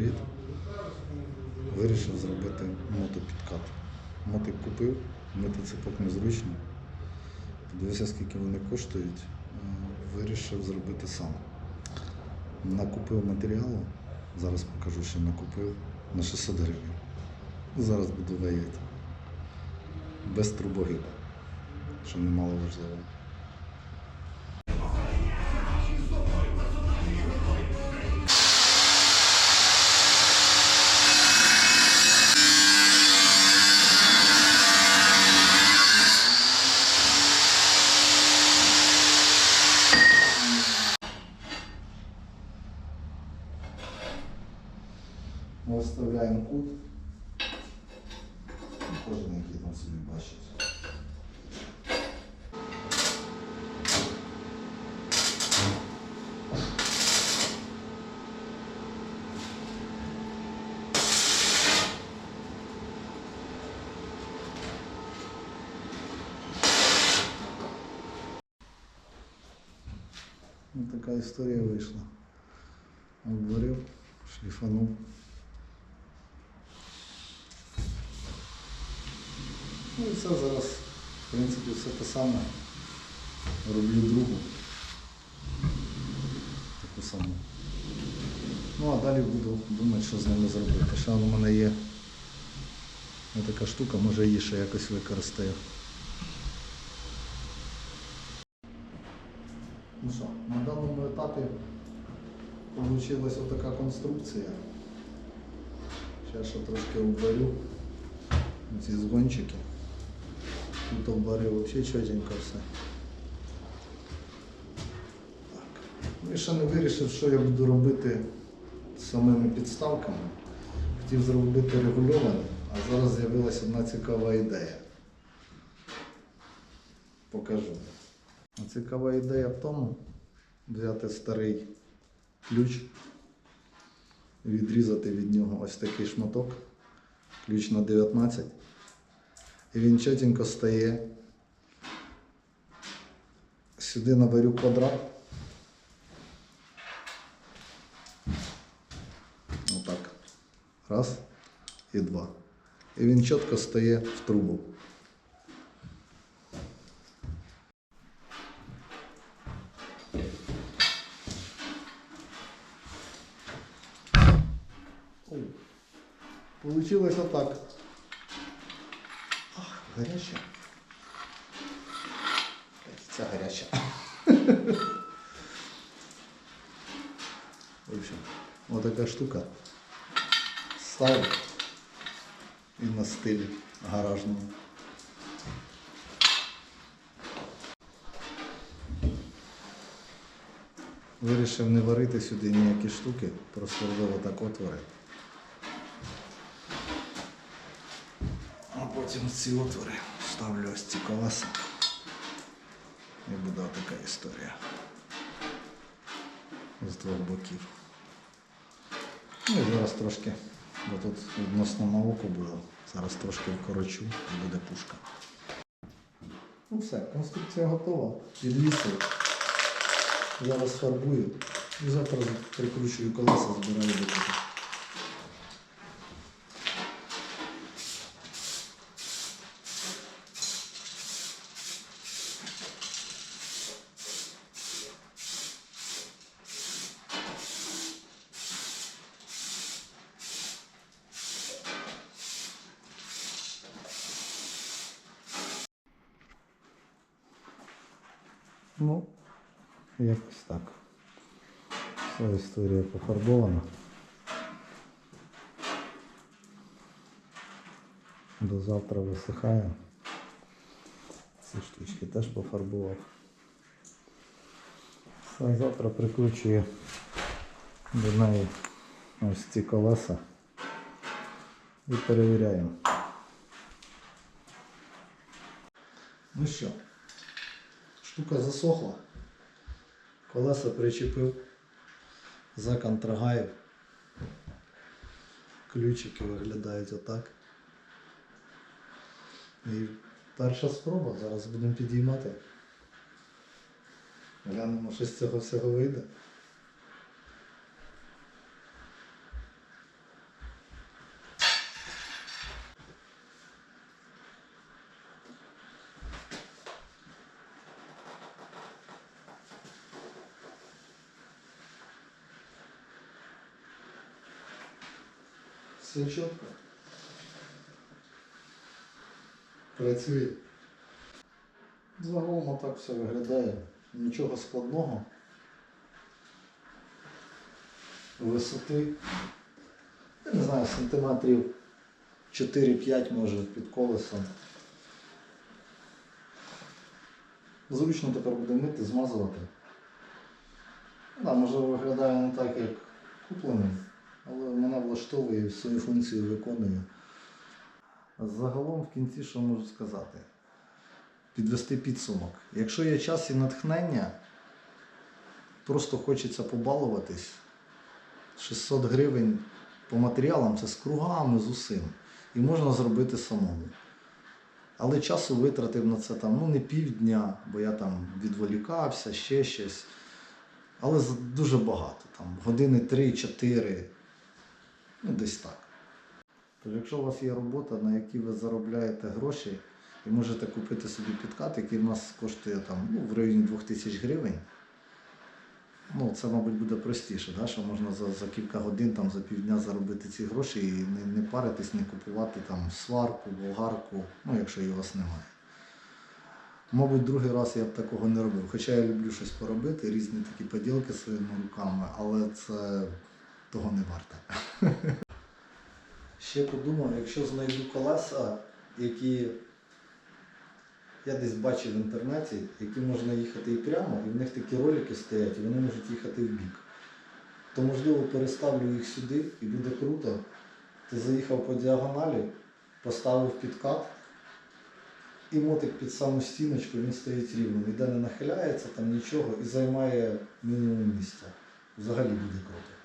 привіт. Вирішив зробити мотопідкат. Мотик купив, мотоципок незручний. Подивився, скільки вони коштують. Е, Вирішив зробити сам. Накупив матеріалу, зараз покажу, що накупив на 600 гривень. Зараз буду веяти. Без трубогиба, що немало важливо. Ми вставляємо кут. Ну, Кожен, який там собі бачить. Ось така історія вийшла. Обварив, шліфанув. Ну і все зараз, в принципі, все те саме. Роблю другу. Таку саму. Ну а далі буду думати, що з ними зробити. Ще у мене є така штука, може її ще якось використаю. Ну що, на даному етапі вийшла така конструкція. Зараз ще трошки обварю ці згончики. Тут обварив взагалі чотенько все. Так. Ну і ще не вирішив, що я буду робити з самими підставками. Хотів зробити регульовані, а зараз з'явилася одна цікава ідея. Покажу. Цікава ідея в тому, взяти старий ключ, відрізати від нього ось такий шматок, ключ на 19. І він чотенько стає. Сюди наварю квадрат. Отак. Раз і два. І він чітко стає в трубу. Ой. Получилось отак. Гаряча. Ця гаряча. В общем, вот така штука. Ставив і на стилі гаражному. Вирішив не варити сюди ніякі штуки, просто робив отак отвори. А потім ці отвори ставлю ось ці колеса. І буде така історія. З двох боків. Ну і зараз трошки, бо тут відносно на око було. Зараз трошки вкорочу і буде пушка. Ну все, конструкція готова. Підвісив. Зараз фарбую. І завтра прикручую колеса, збираю до докупи. Ну, якось так. Вся історія пофарбована. До завтра висихає. Ці штучки теж пофарбував. Все, завтра прикручую до неї ось ці колеса і перевіряємо. Ну що? Штука засохла. Колеса причепив за контрагаїв. Ключики виглядають отак. І перша спроба, зараз будемо підіймати. Глянемо, що з цього всього вийде. Все чітко. Працює. Загалом отак все виглядає. Нічого складного. Висоти. Я не знаю, сантиметрів 4-5 може під колесом. Зручно тепер буде мити, змазувати. Да, може виглядає не так, як куплений, але мене влаштовує свою функцію виконує. Загалом в кінці що можу сказати? Підвести підсумок. Якщо є час і натхнення, просто хочеться побалуватись. 600 гривень по матеріалам це з кругами, з усім. І можна зробити самому. Але часу витратив на це там, ну не півдня, бо я там відволікався, ще щось. Але дуже багато. Там, години 3-4, ну десь так. Тож, якщо у вас є робота, на якій ви заробляєте гроші і можете купити собі підкат, який в нас коштує там, ну, в районі 2000 гривень, ну, це, мабуть, буде простіше, да? що можна за, за кілька годин, там, за півдня заробити ці гроші і не, не паритись, не купувати там сварку, болгарку, ну, якщо її у вас немає. Мабуть, другий раз я б такого не робив. Хоча я люблю щось поробити, різні такі поділки своїми руками, але це того не варто. Ще подумав, якщо знайду колеса, які я десь бачив в інтернеті, які можна їхати і прямо, і в них такі ролики стоять, і вони можуть їхати в бік. То можливо переставлю їх сюди і буде круто. Ти заїхав по діагоналі, поставив підкат, і мотик під саму стіночку, він стоїть рівно, ніде не нахиляється, там нічого і займає мінімум місця. Взагалі буде круто.